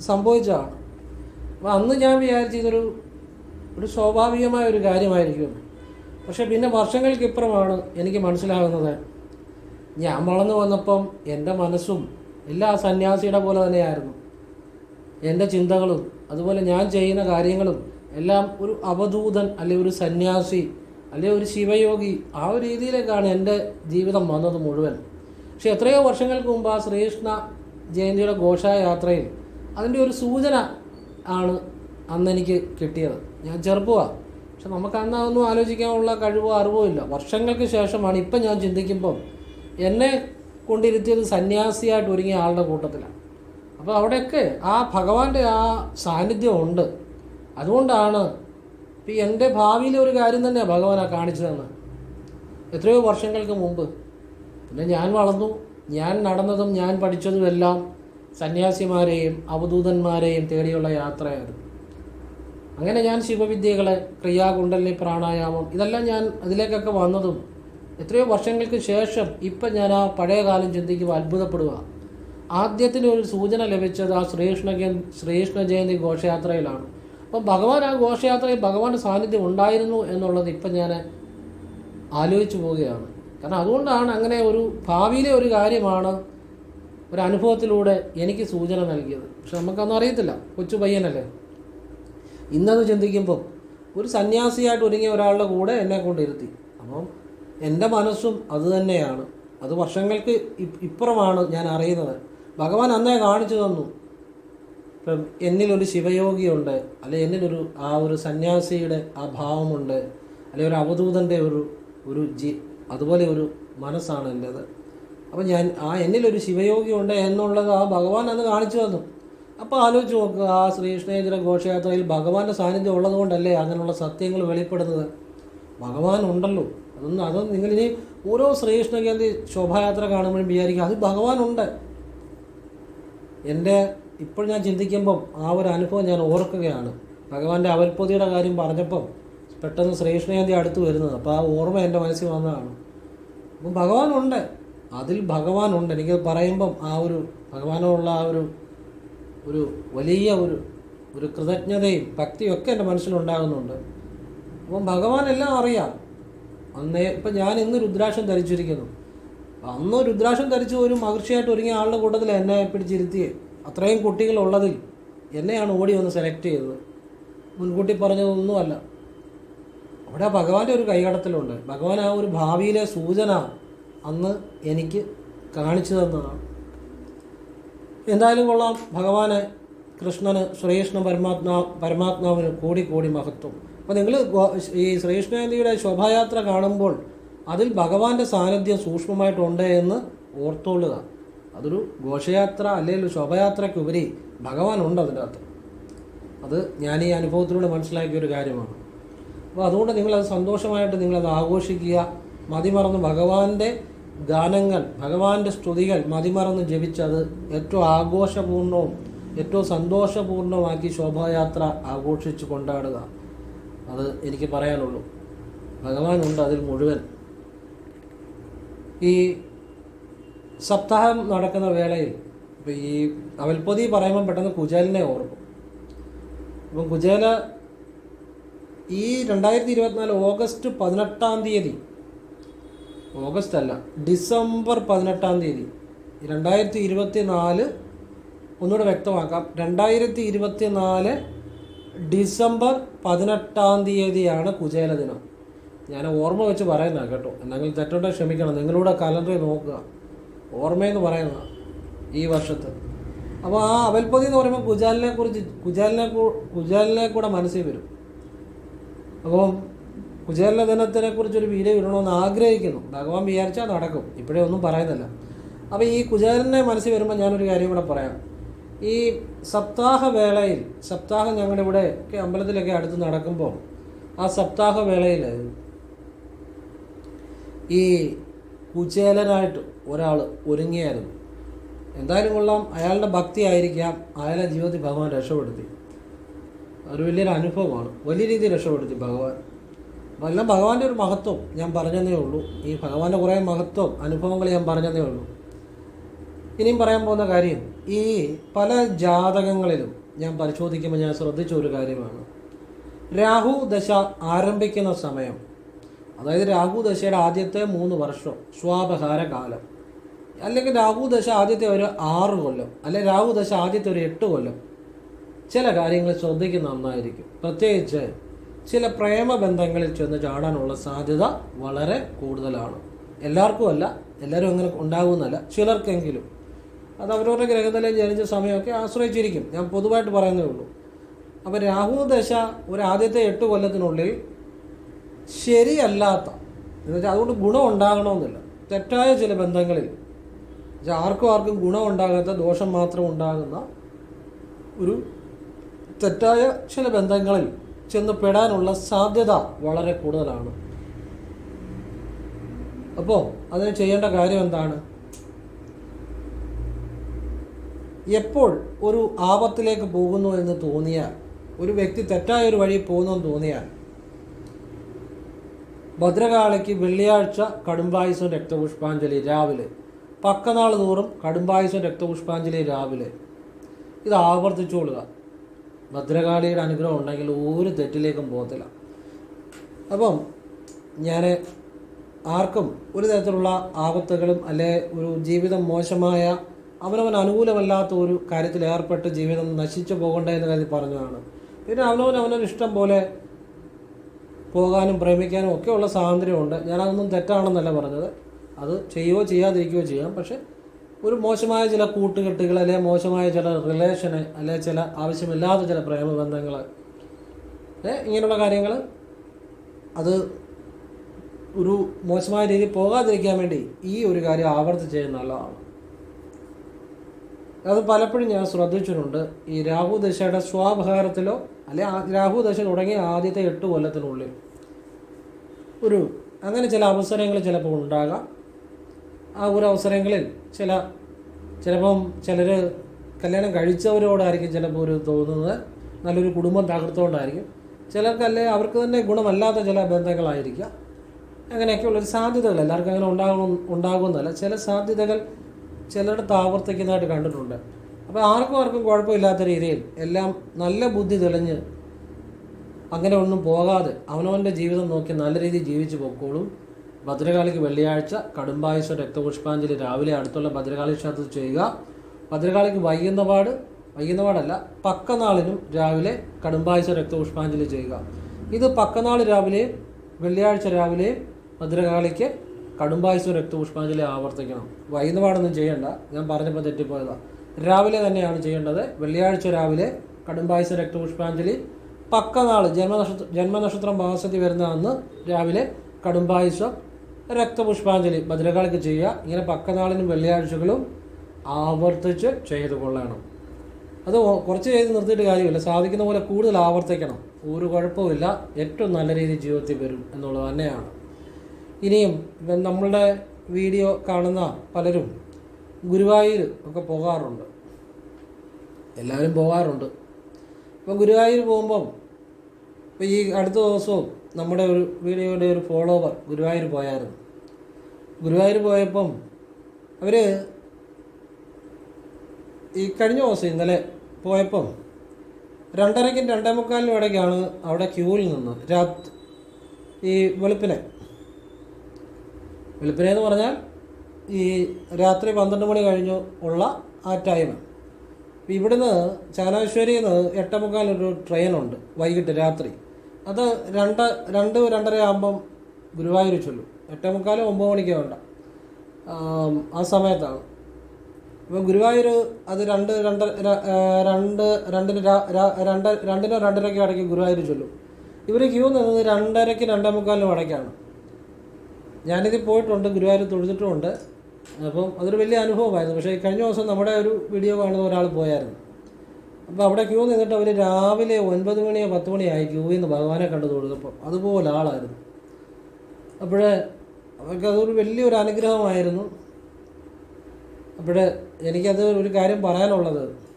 സംഭവിച്ചതാണ്. അപ്പോൾ അന്ന് ഞാൻ വിചാരിച്ചു ഇതൊരു ഒരു സ്വാഭാവികമായ ഒരു കാര്യമായിരിക്കും പക്ഷേ പിന്നെ വർഷങ്ങൾക്കിപ്പുറമാണ് എനിക്ക് മനസ്സിലാകുന്നത്. ഞാൻ വളർന്നു വന്നപ്പം എന്റെ മനസ്സും എല്ലാ സന്യാസിയുടെ പോലെ തന്നെയായിരുന്നു. എന്റെ ചിന്തകളും അതുപോലെ ഞാൻ ചെയ്യുന്ന കാര്യങ്ങളും എല്ലാം ഒരു അവധൂതൻ അല്ലെങ്കിൽ ഒരു സന്യാസി അല്ലെങ്കിൽ ഒരു ശിവയോഗി ആ ഒരു രീതിയിലേക്കാണ് എന്റെ ജീവിതം വന്നത് മുഴുവൻ. പക്ഷെ എത്രയോ വർഷങ്ങൾക്ക് മുമ്പ് ആ ശ്രീകൃഷ്ണ ജയന്തിയുടെ ഘോഷയാത്രയിൽ അതിന്റെ ഒരു സൂചന ആണ് അന്നെനിക്ക് കിട്ടിയത്. ഞാൻ ചെറുപ്പമാണ് പക്ഷെ നമുക്ക് അന്ന് അതൊന്നും ആലോചിക്കാനുള്ള കഴിവോ അറിവോ ഇല്ല. വർഷങ്ങൾക്ക് ശേഷമാണ് ഇപ്പം ഞാൻ ചിന്തിക്കുമ്പം എന്നെ കൊണ്ടിരുത്തിയത് സന്യാസിയായിട്ട് ഒരുങ്ങിയ ആളുടെ കൂട്ടത്തിലാണ്. അപ്പോൾ അവിടെയൊക്കെ ആ ഭഗവാന്റെ ആ സാന്നിധ്യം ഉണ്ട്. അതുകൊണ്ടാണ് ഇപ്പം എന്റെ ഭാവിയിലെ ഒരു കാര്യം തന്നെയാണ് ഭഗവാൻ ആ കാണിച്ചു തന്നത് എത്രയോ വർഷങ്ങൾക്ക് മുമ്പ്. പിന്നെ ഞാൻ വളർന്നു. ഞാൻ നടന്നതും ഞാൻ പഠിച്ചതുമെല്ലാം സന്യാസിമാരെയും അവധൂതന്മാരെയും തേടിയുള്ള യാത്രയായിരുന്നു. അങ്ങനെ ഞാൻ ശിവവിദ്യകളെ ക്രിയാകുണ്ടലിനി പ്രാണായാമം ഇതെല്ലാം ഞാൻ അതിലേക്കൊക്കെ വന്നതും എത്രയോ വർഷങ്ങൾക്ക് ശേഷം ഇപ്പം ഞാൻ ആ പഴയ കാലം ചിന്തിക്കുമ്പോൾ അത്ഭുതപ്പെടുക. ആദ്യത്തിന് ഒരു സൂചന ലഭിച്ചത് ആ ശ്രീകൃഷ്ണ ശ്രീകൃഷ്ണ ജയന്തി ഘോഷയാത്രയിലാണ്. അപ്പം ഭഗവാൻ ആ ഘോഷയാത്രയിൽ ഭഗവാന്റെ സാന്നിധ്യം ഉണ്ടായിരുന്നു എന്നുള്ളത് ഇപ്പം ഞാൻ ആലോചിച്ചു പോവുകയാണ്. കാരണം അതുകൊണ്ടാണ് അങ്ങനെ ഒരു ഭാവിയിലെ ഒരു കാര്യമാണ് ഒരു അനുഭവത്തിലൂടെ എനിക്ക് സൂചന നൽകിയത്. പക്ഷെ നമുക്കൊന്നും അറിയത്തില്ല. കൊച്ചു പയ്യനല്ലേ? ഇന്നത് ചിന്തിക്കുമ്പം ഒരു സന്യാസിയായിട്ട് ഒരുങ്ങിയ ഒരാളുടെ കൂടെ എന്നെ കൊണ്ടിരുത്തി അപ്പം എന്റെ മനസ്സും അത് തന്നെയാണ്. അത് വർഷങ്ങൾക്ക് ഇപ്പുറമാണ് ഞാൻ അറിയുന്നത്. ഭഗവാൻ അന്നേ കാണിച്ചു തന്നു. ഇപ്പം എന്നിലൊരു ശിവയോഗിയുണ്ട് അല്ലെ എന്നിലൊരു ആ ഒരു സന്യാസിയുടെ ആ ഭാവമുണ്ട് അല്ലെ ഒരു അവധൂതന്റെ ഒരു ഒരു ജി അതുപോലെ ഒരു മനസ്സാണ് എന്റേത്. അപ്പം ഞാൻ ആ എന്നിലൊരു ശിവയോഗിയുണ്ട് എന്നുള്ളത് ആ ഭഗവാൻ അന്ന് കാണിച്ചു തന്നു. അപ്പോൾ ആലോചിച്ച് നോക്കുക ആ ശ്രീകൃഷ്ണേന്ദ്ര ഘോഷയാത്രയിൽ ഭഗവാന്റെ സാന്നിധ്യം ഉള്ളതുകൊണ്ടല്ലേ അങ്ങനെയുള്ള സത്യങ്ങൾ വെളിപ്പെടുന്നത്? ഭഗവാൻ ഉണ്ടല്ലോ. അതൊന്നും അത് നിങ്ങളിനി ഓരോ ശ്രീകൃഷ്ണജയന്തി ശോഭായാത്ര കാണുമ്പോഴും വിചാരിക്കുക അത് ഭഗവാനുണ്ട്. എന്റെ ഇപ്പോൾ ഞാൻ ചിന്തിക്കുമ്പം ആ ഒരു അനുഭവം ഞാൻ ഓർക്കുകയാണ്. ഭഗവാന്റെ അവൽപ്പൊതിയുടെ കാര്യം പറഞ്ഞപ്പം പെട്ടെന്ന് ശ്രീകൃഷ്ണജയന്തി അടുത്ത് വരുന്നത്. അപ്പോൾ ആ ഓർമ്മ എന്റെ മനസ്സിൽ വന്നതാണ്. അപ്പം ഭഗവാനുണ്ട്. അതിൽ ഭഗവാനുണ്ട്. എനിക്ക് പറയുമ്പം ആ ഒരു ഭഗവാനോടുള്ള ആ ഒരു ഒരു വലിയ ഒരു ഒരു കൃതജ്ഞതയും ഭക്തിയും ഒക്കെ എന്റെ മനസ്സിലുണ്ടാകുന്നുണ്ട്. അപ്പം ഭഗവാൻ എല്ലാം അറിയാം. അന്നേ ഇപ്പം ഞാൻ ഇന്ന് രുദ്രാക്ഷം ധരിച്ചിരിക്കുന്നു. അന്ന് രുദ്രാക്ഷം ധരിച്ച് ഒരു മഹർഷിയായിട്ട് ഒരുങ്ങിയ ആളുടെ കൂട്ടത്തിൽ എന്നെ പിടിച്ചിരുത്തി അത്രയും കുട്ടികളുള്ളതിൽ എന്നെയാണ് ഓടി വന്ന് സെലക്ട് ചെയ്തത്. മുൻകൂട്ടി പറഞ്ഞതൊന്നുമല്ല. അവിടെ ഭഗവാന്റെ ഒരു കൈകടത്തലുണ്ട്. ഭഗവാൻ ആ ഒരു ഭാവിയിലെ സൂചന അന്ന് എനിക്ക് കാണിച്ചു തന്നതാണ്. എന്തായാലും കൊള്ളാം. ഭഗവാന് കൃഷ്ണന് ശ്രീകൃഷ്ണ പരമാത്മാ പരമാത്മാവിന് കോടി കോടി മഹത്വം. അപ്പോൾ നിങ്ങൾ ഈ ശ്രീകൃഷ്ണജയന്തിയുടെ ശോഭായാത്ര കാണുമ്പോൾ അതിൽ ഭഗവാന്റെ സാന്നിധ്യം സൂക്ഷ്മമായിട്ടുണ്ട് എന്ന് ഓർത്തോളുക. അതൊരു ഘോഷയാത്ര അല്ലെങ്കിൽ ശോഭയാത്രയ്ക്കുപരി ഭഗവാൻ ഉണ്ട് അതിന്റെ അകത്ത്. അത് ഞാൻ ഈ അനുഭവത്തിലൂടെ മനസ്സിലാക്കിയ ഒരു കാര്യമാണ്. അപ്പോൾ അതുകൊണ്ട് നിങ്ങളത് സന്തോഷമായിട്ട് നിങ്ങളത് ആഘോഷിക്കുക. മതിമറന്ന് ഭഗവാന്റെ ഗാനങ്ങൾ ഭഗവാന്റെ സ്തുതികൾ മതിമറന്ന് ജപിച്ചത് ഏറ്റവും ആഘോഷപൂർണവും ഏറ്റവും സന്തോഷപൂർണമാക്കി ശോഭായാത്ര ആഘോഷിച്ച് കൊണ്ടാടുക. അത് എനിക്ക് പറയാനുള്ളൂ. ഭഗവാനുണ്ട് അതിൽ മുഴുവൻ. ഈ സപ്താഹം നടക്കുന്ന വേളയിൽ ഇപ്പം ഈ അവൽപ്പൊതി പറയുമ്പോൾ പെട്ടെന്ന് കുചേലിനെ ഓർക്കും. അപ്പം കുചേല ഈ രണ്ടായിരത്തി ഇരുപത്തിനാല് ഓഗസ്റ്റ് പതിനെട്ടാം തീയതി ഓഗസ്റ്റ് അല്ല ഡിസംബർ പതിനെട്ടാം തീയതി. രണ്ടായിരത്തി ഇരുപത്തി നാല് ഒന്നുകൂടെ വ്യക്തമാക്കാം. രണ്ടായിരത്തി ഇരുപത്തി നാല് ഡിസംബർ പതിനെട്ടാം തീയതിയാണ് കുചേല ദിനം. ഞാൻ ഓർമ്മ വെച്ച് പറയുന്ന കേട്ടോ. എന്തെങ്കിലും തെറ്റോട്ടെ ക്ഷമിക്കണം. നിങ്ങളുടെ കലണ്ടറിൽ നോക്കുക. ഓർമ്മയെന്ന് പറയുന്ന ഈ വർഷത്ത്. അപ്പോൾ ആ അവൽപ്പതി എന്ന് പറയുമ്പോൾ കുജാലിനെ കുറിച്ച് കുജാലിനെ കുജാലിനെ കൂടെ മനസ്സിൽ വരും. അപ്പം കുചേല ദിനത്തിനെക്കുറിച്ചൊരു വീഡിയോ ഇടണമെന്ന് ആഗ്രഹിക്കുന്നു. ഭഗവാൻ വിചാരിച്ചാൽ നടക്കും. ഇപ്പോഴേ ഒന്നും പറയുന്നില്ല അപ്പോൾ ഈ കുചേരന്റെ മനസ്സിൽ വരുമ്പോൾ ഞാനൊരു കാര്യം കൂടെ പറയാം. ഈ സപ്താഹ വേളയിൽ സപ്താഹം ഞങ്ങളുടെ ഇവിടെ അമ്പലത്തിലൊക്കെ അടുത്ത് നടക്കുമ്പോൾ ആ സപ്താഹ വേളയിൽ ഈ കുചേലനായിട്ട് ഒരാൾ ഒരുങ്ങിയായിരുന്നു. എന്തായാലും കൊള്ളാം. അയാളുടെ ഭക്തി ആയിരിക്കാം. അയാളെ ജീവിതത്തിൽ ഭഗവാൻ രക്ഷപ്പെടുത്തി. ഒരു വലിയൊരു അനുഭവമാണ്. വലിയ രീതിയിൽ രക്ഷപ്പെടുത്തി ഭഗവാൻ. എല്ലാം ഭഗവാന്റെ ഒരു മഹത്വം ഞാൻ പറഞ്ഞതേ ഉള്ളൂ. ഈ ഭഗവാന്റെ കുറേ മഹത്വം അനുഭവങ്ങൾ ഞാൻ പറഞ്ഞതേ ഉള്ളൂ. ഇനിയും പറയാൻ പോകുന്ന കാര്യം ഈ പല ജാതകങ്ങളിലും ഞാൻ പരിശോധിക്കുമ്പോൾ ഞാൻ ശ്രദ്ധിച്ച ഒരു കാര്യമാണ്. രാഹു ദശ ആരംഭിക്കുന്ന സമയം അതായത് രാഹു ദശയുടെ ആദ്യത്തെ മൂന്ന് വർഷം സ്വാപഹാര കാലം. അല്ലെങ്കിൽ രാഹു ദശ ആദ്യത്തെ ഒരു ആറ് കൊല്ലം അല്ലെങ്കിൽ രാഹു ദശ ആദ്യത്തെ ഒരു എട്ട് കൊല്ലം. ചില കാര്യങ്ങൾ ശ്രദ്ധിക്കുന്ന നന്നായിരിക്കും. പ്രത്യേകിച്ച് ചില പ്രേമബന്ധങ്ങളിൽ ചെന്ന് ചാടാനുള്ള സാധ്യത വളരെ കൂടുതലാണ്. എല്ലാവർക്കും അല്ല എല്ലാവരും അങ്ങനെ ഉണ്ടാകുമെന്നല്ല ചിലർക്കെങ്കിലും. അത് അവരവരുടെ ഗ്രഹത്തിലെ ജനിച്ച സമയമൊക്കെ ആശ്രയിച്ചിരിക്കും. ഞാൻ പൊതുവായിട്ട് പറയുന്നേ ഉള്ളൂ. അപ്പോൾ രാഹു ദശ ഒരു ആദ്യത്തെ എട്ട് കൊല്ലത്തിനുള്ളിൽ ശരിയല്ലാത്ത എന്നുവെച്ചാൽ അതുകൊണ്ട് ഗുണം ഉണ്ടാകണമെന്നില്ല. തെറ്റായ ചില ബന്ധങ്ങളിൽ വെച്ചാൽ ആർക്കും ആർക്കും ഗുണം ഉണ്ടാകാത്ത ദോഷം മാത്രം ഉണ്ടാകുന്ന ഒരു തെറ്റായ ചില ബന്ധങ്ങളിൽ ചെന്ന് പെടാനുള്ള സാധ്യത വളരെ കൂടുതലാണ്. അപ്പോൾ അതിന് ചെയ്യേണ്ട കാര്യം എന്താണ്? എപ്പോൾ ഒരു ആപത്തിലേക്ക് പോകുന്നു എന്ന് തോന്നിയാൽ ഒരു വ്യക്തി തെറ്റായ ഒരു വഴി പോകുന്നു എന്ന് തോന്നിയാൽ ഭദ്രകാളിക്ക് വെള്ളിയാഴ്ച കടുംബായുസും രക്തപുഷ്പാഞ്ജലി രാവിലെ പക്കനാൾ തോറും കടുംബായുസും രക്തപുഷ്പാഞ്ജലി രാവിലെ. ഇത് ആവർത്തിച്ചുകൊള്ളുക ഭദ്രകാളിയുടെ അനുഗ്രഹം ഉണ്ടെങ്കിൽ ഒരു തെറ്റിലേക്കും പോകത്തില്ല. അപ്പം ഞാൻ ആർക്കും ഒരു തരത്തിലുള്ള ആപത്തുകളും അല്ലെ ഒരു ജീവിതം മോശമായ അവനവൻ അനുകൂലമല്ലാത്ത ഒരു കാര്യത്തിൽ ഏർപ്പെട്ട് ജീവിതം നശിച്ചു പോകണ്ട എന്ന് കരുതി പറഞ്ഞതാണ്. പിന്നെ അവനവൻ അവനൊരു ഇഷ്ടം പോലെ പോകാനും പ്രേമിക്കാനും ഒക്കെയുള്ള സ്വാതന്ത്ര്യമുണ്ട്. ഞാനതൊന്നും തെറ്റാണെന്നല്ല പറഞ്ഞത്. അത് ചെയ്യുകയോ ചെയ്യാതിരിക്കുകയോ ചെയ്യാം. പക്ഷെ ഒരു മോശമായ ചില കൂട്ടുകെട്ടുകൾ അല്ലെങ്കിൽ മോശമായ ചില റിലേഷന് അല്ലെങ്കിൽ ചില ആവശ്യമില്ലാത്ത ചില പ്രേമബന്ധങ്ങൾ ഇങ്ങനെയുള്ള കാര്യങ്ങൾ അത് ഒരു മോശമായ രീതിയിൽ പോകാതിരിക്കാൻ വേണ്ടി ഈ ഒരു കാര്യം ആവർത്തിച്ച് ചെയ്യുന്ന നല്ലതാണ്. അത് പലപ്പോഴും ഞാൻ ശ്രദ്ധിച്ചിട്ടുണ്ട്. ഈ രാഹു ദശയുടെ സ്വാഭാരത്തിലോ അല്ലെ രാഹു ദശ തുടങ്ങിയ ആദ്യത്തെ എട്ട് കൊല്ലത്തിനുള്ളിൽ ഒരു അങ്ങനെ ചില അവസരങ്ങൾ ചിലപ്പോൾ ഉണ്ടാകാം. ആ ഒരു അവസരങ്ങളിൽ ചില ചിലപ്പം ചിലർ കല്യാണം കഴിച്ചവരോടായിരിക്കും ചിലപ്പോൾ ഒരു തോന്നുന്നത്. നല്ലൊരു കുടുംബം തകർത്തുകൊണ്ടായിരിക്കും. ചിലർക്കല്ലേ അവർക്ക് തന്നെ ഗുണമല്ലാത്ത ചില ബന്ധങ്ങളായിരിക്കാം. അങ്ങനെയൊക്കെയുള്ളൊരു സാധ്യതകൾ എല്ലാവർക്കും അങ്ങനെ ഉണ്ടാകണം ഉണ്ടാകുമെന്നല്ല ചില സാധ്യതകൾ ചിലയിടത്ത് ആവർത്തിക്കുന്നതായിട്ട് കണ്ടിട്ടുണ്ട്. അപ്പോൾ ആർക്കും ആർക്കും കുഴപ്പമില്ലാത്ത രീതിയിൽ എല്ലാം നല്ല ബുദ്ധി തെളിഞ്ഞ് അങ്ങനെ ഒന്നും പോകാതെ അവനവന്റെ ജീവിതം നോക്കി നല്ല രീതിയിൽ ജീവിച്ചു പോക്കോളും. ഭദ്രകാളിക്ക് വെള്ളിയാഴ്ച കടുംബായുസ രക്തപുഷ്പാഞ്ജലി രാവിലെ അടുത്തുള്ള ഭദ്രകാളി ക്ഷേത്രത്തിൽ ചെയ്യുക. ഭദ്രകാളിക്ക് വൈകുന്നപാട് വൈകുന്നപാടല്ല വൈകുന്ന പാടല്ല പക്കനാളിനും രാവിലെ കടുംബായുസ രക്തപുഷ്പാഞ്ജലി ചെയ്യുക. ഇത് പക്കനാൾ രാവിലെയും വെള്ളിയാഴ്ച രാവിലെയും ഭദ്രകാളിക്ക് കടുംബായുസ രക്തപുഷ്പാഞ്ജലി ആവർത്തിക്കണം. വൈകുന്നപാടൊന്നും ചെയ്യണ്ട. ഞാൻ പറഞ്ഞപ്പോൾ തെറ്റിപ്പോയതാണ് രാവിലെ തന്നെയാണ് ചെയ്യേണ്ടത്. വെള്ളിയാഴ്ച രാവിലെ കടുംബായുസ രക്തപുഷ്പാഞ്ജലി പക്കനാൾ ജന്മനക്ഷത്ര ജന്മനക്ഷത്രം മാസത്തിൽ വരുന്ന അന്ന് രാവിലെ കടുംബായുസ രക്തപുഷ്പാഞ്ജലി ഭദ്രകാളിക്ക് ചെയ്യുക. ഇങ്ങനെ പക്കനാളിനും വെള്ളിയാഴ്ചകളും ആവർത്തിച്ച് ചെയ്തു കൊള്ളണം. അത് കുറച്ച് ചെയ്ത് നിർത്തിയിട്ട് കാര്യമില്ല. സാധിക്കുന്ന പോലെ കൂടുതൽ ആവർത്തിക്കണം. ഒരു കുഴപ്പമില്ല ഏറ്റവും നല്ല രീതിയിൽ ജീവിതത്തിൽ വരും എന്നുള്ളത് തന്നെയാണ്. ഇനിയും നമ്മളുടെ വീഡിയോ കാണുന്ന പലരും ഗുരുവായൂർ ഒക്കെ പോകാറുണ്ട്. എല്ലാവരും പോകാറുണ്ട്. അപ്പം ഗുരുവായൂർ പോകുമ്പം ഈ അടുത്ത ദിവസവും നമ്മുടെ ഒരു വീഡിയോയുടെ ഒരു ഫോളോവർ ഗുരുവായൂർ പോയായിരുന്നു. ഗുരുവായൂർ പോയപ്പം അവർ ഈ കഴിഞ്ഞ ദിവസം ഇന്നലെ പോയപ്പം രണ്ടരയ്ക്കും രണ്ടേ മുക്കാലിനും ഇടയ്ക്കാണ് അവിടെ ക്യൂവിൽ നിന്ന് രാത് ഈ വെളുപ്പിനെ. വെളുപ്പിനെ എന്ന് പറഞ്ഞാൽ ഈ രാത്രി പന്ത്രണ്ട് മണി കഴിഞ്ഞു ഉള്ള ആ ടൈം. ഇവിടുന്ന് ചാനാശ്വരിയിൽ നിന്ന് എട്ടേ മുക്കാലൊരു ട്രെയിനുണ്ട് വൈകിട്ട് രാത്രി. അത് രണ്ട് രണ്ട് രണ്ടര ആകുമ്പം ഗുരുവായൂർ ചൊല്ലു. എട്ടേ മുക്കാലും ഒമ്പത് മണിക്ക് വേണ്ട. ആ സമയത്താണ്. അപ്പോൾ ഗുരുവായൂർ അത് രണ്ട് രണ്ട് രണ്ട് രണ്ടിന് രണ്ട് രണ്ടിനോ രണ്ടരയ്ക്കോ ഇടയ്ക്ക് ഗുരുവായൂർ ചൊല്ലും. ഇവർ ക്യൂ നിന്നത് രണ്ടരയ്ക്ക് രണ്ടേ മുക്കാലിനും ഇടയ്ക്കാണ് ഞാനിതിൽ പോയിട്ടുണ്ട് ഗുരുവായൂർ തൊഴുതിട്ടുമുണ്ട്. അപ്പം അതൊരു വലിയ അനുഭവമായിരുന്നു. പക്ഷേ കഴിഞ്ഞ ദിവസം നമ്മുടെ ഒരു വീഡിയോ കാണുന്ന ഒരാൾ പോയായിരുന്നു. അപ്പോൾ അവിടെ ക്യൂ നിന്നിട്ട് അവർ രാവിലെ ഒൻപത് മണിയോ പത്ത് മണിയായി ക്യൂവിൽ നിന്ന് ഭഗവാനെ കണ്ടു തൊഴുതപ്പം. അതുപോലെ ആളായിരുന്നു. അപ്പോഴേ അവർക്ക് അതൊരു വലിയൊരു അനുഗ്രഹമായിരുന്നു. അപ്പോഴേ എനിക്കത് ഒരു കാര്യം പറയാനുള്ളത്.